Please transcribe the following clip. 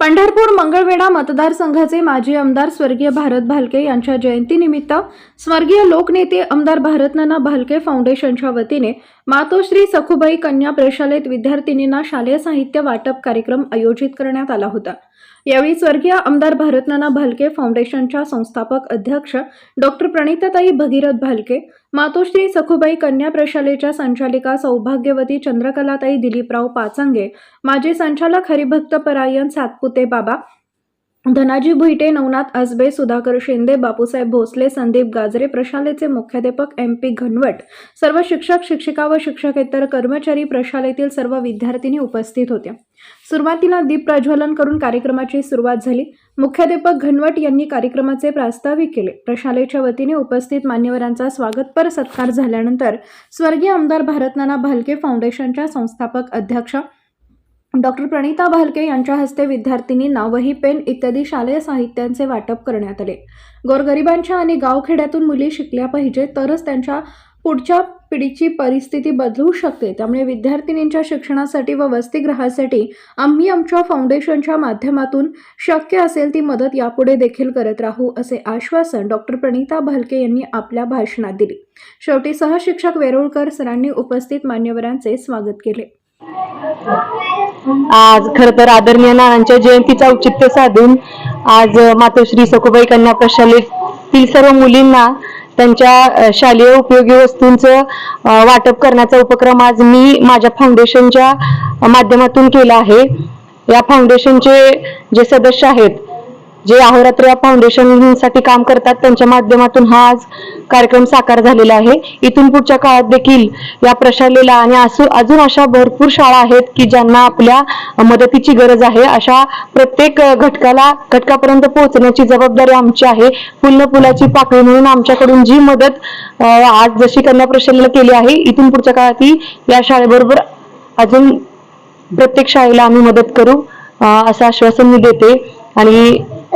पंढरपूर मंगळवेढा मतदारसंघाचे माजी आमदार स्वर्गीय भारत भालके यांच्या जयंतीनिमित्त स्वर्गीय लोकनेते आमदार भारतनाना भालके फाउंडेशनच्या वतीने मातोश्री सखुबाई कन्या प्रशालेत विद्यार्थिनींना शालेय साहित्य वाटप कार्यक्रम आयोजित करण्यात आला होता. यावेळी स्वर्गीय आमदार भारतनाना भालके फाउंडेशनच्या संस्थापक अध्यक्ष डॉक्टर प्रणिताताई भगीरथ भालके मातोश्री सखुबाई कन्या प्रशालेच्या संचालिका सौभाग्यवती चंद्रकलाताई दिलीपराव पाचांगे माजी संचालक हरिभक्त परायण सातपुते बाबा धनाजी भुईटे नवनाथ आसबे सुधाकर शिंदे बापूसाहेब भोसले संदीप गाजरे प्रशालेचे मुख्याध्यापक एम पी घनवट सर्व शिक्षक शिक्षिका व शिक्षकेतर कर्मचारी प्रशालेतील सर्व विद्यार्थिनी उपस्थित होत्या. सुरुवातीला दीप प्रज्वलन करून कार्यक्रमाची सुरुवात झाली. मुख्याध्यापक घनवट यांनी कार्यक्रमाचे प्रास्ताविक केले. प्रशालेच्या वतीने उपस्थित मान्यवरांचा स्वागतपर सत्कार झाल्यानंतर स्वर्गीय आमदार भारतनाना भालके फाउंडेशनच्या संस्थापक अध्यक्ष डॉक्टर प्रणिता भालके यांच्या हस्ते विद्यार्थिनींना वही पेन इत्यादी शालेय साहित्यांचे वाटप करण्यात आले. गोरगरिबांच्या आणि गावखेड्यातून मुली शिकल्या पाहिजे तरच त्यांच्या पुढच्या पिढीची परिस्थिती बदलू शकते. त्यामुळे विद्यार्थिनींच्या शिक्षणासाठी व वसतिगृहासाठी आम्ही आमच्या फाउंडेशनच्या माध्यमातून शक्य असेल ती मदत यापुढे देखील करत राहू असे आश्वासन डॉक्टर प्रणिता भालके यांनी आपल्या भाषणात दिली. शेवटी सहशिक्षक वेरुळकर सरांनी उपस्थित मान्यवरांचे स्वागत केले. आज खर तर आदरणीय नानांच्या जयंतीचा औचित्य साधून आज मातोश्री सखुबाई कन्या प्रशालेतील सर्व मुलींना त्यांच्या शालेय उपयोगी वस्तूंचं वाटप करण्याचा उपक्रम आज मी माझ्या फाउंडेशनच्या माध्यमातून केला आहे. या फाउंडेशनचे जे सदस्य आहेत जे अहोरात्र या फाउंडेशनसाठी काम करतात त्यांच्या माध्यमातून हा आज कार्यक्रम साकार झालेला आहे. इथून पुढच्या काळात देखील या प्रशालेला आणि अजून अशा भरपूर शाळा आहेत की ज्यांना आपल्या मदतीची गरज आहे. अशा प्रत्येक घटकाला घटकापर्यंत पोहोचण्याची जबाबदारी आमची आहे. पूर्ण फुलाची पाकळी म्हणून आमच्याकडून जी मदत आज जशी कन्या प्रशालेला केली आहे इथून पुढच्या काळात ही या शाळेबरोबर अजून प्रत्येक शाळेला आम्ही मदत करू असं आश्वासन मी देते. आणि